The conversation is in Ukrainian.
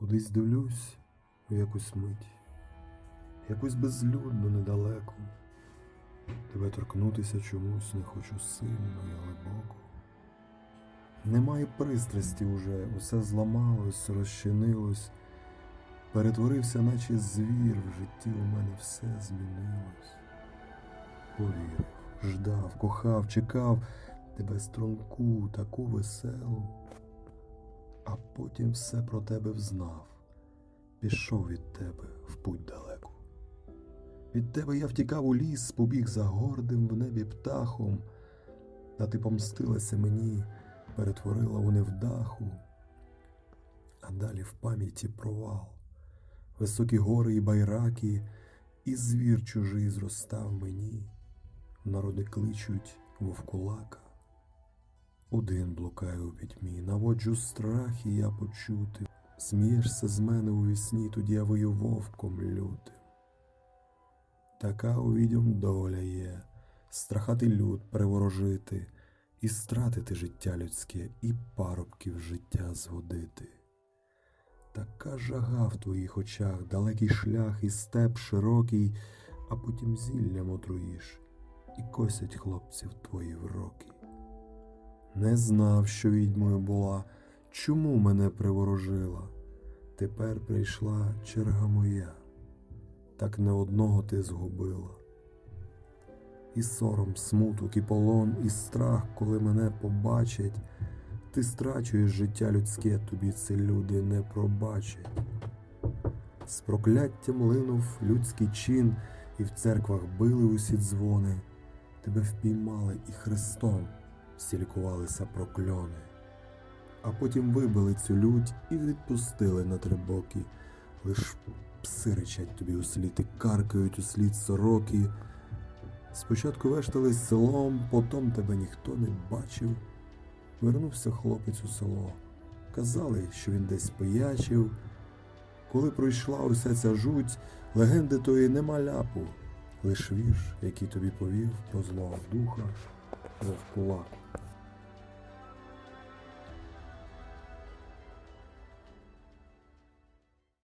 Кудись дивлюсь у якусь мить, якусь безлюдну недалеку. Тебе торкнутися чомусь не хочу сильно і глибоко. Немає пристрасті уже, усе зламалось, розчинилось, перетворився, наче звір, в житті у мене все змінилось. Повірив, ждав, кохав, чекав тебе струнку, таку веселу, а потім все про тебе взнав, пішов від тебе в путь далеку. Від тебе я втікав у ліс, побіг за гордим в небі птахом, та ти помстилася мені, перетворила у невдаху, а далі в пам'яті провал, високі гори і байраки, і звір чужий зростав мені, народи кличуть вовкулака. Один блукаю у пітьмі, наводжу страх, і я почути. Смієшся з мене у вісні, тоді я вою вовком лютим. Така у відьом доля є, страхати люд приворожити, і стратити життя людське, і парубків життя згодити. Така жага в твоїх очах, далекий шлях і степ широкий, а потім зіллям отруїш, і косять хлопців твої вроки. Не знав, що відьмою була, чому мене приворожила. Тепер прийшла черга моя, так не одного ти згубила. І сором, смуток, і полон, і страх, коли мене побачать, ти страчуєш життя людське, тобі це люди не пробачать. З прокляттям линув людський чин, і в церквах били усі дзвони, тебе впіймали і Христом стількувалися прокльони, а потім вибили цю лють і відпустили на три боки. Лиш пси речать тобі у слід і каркають у слід сороки. Спочатку вештались селом, потом тебе ніхто не бачив. Вернувся хлопець у село. Казали, що він десь пиячив. Коли пройшла уся ця жуть, легенди тої нема ляпу, лиш вірш, який тобі повів про злого духа вовкулаку.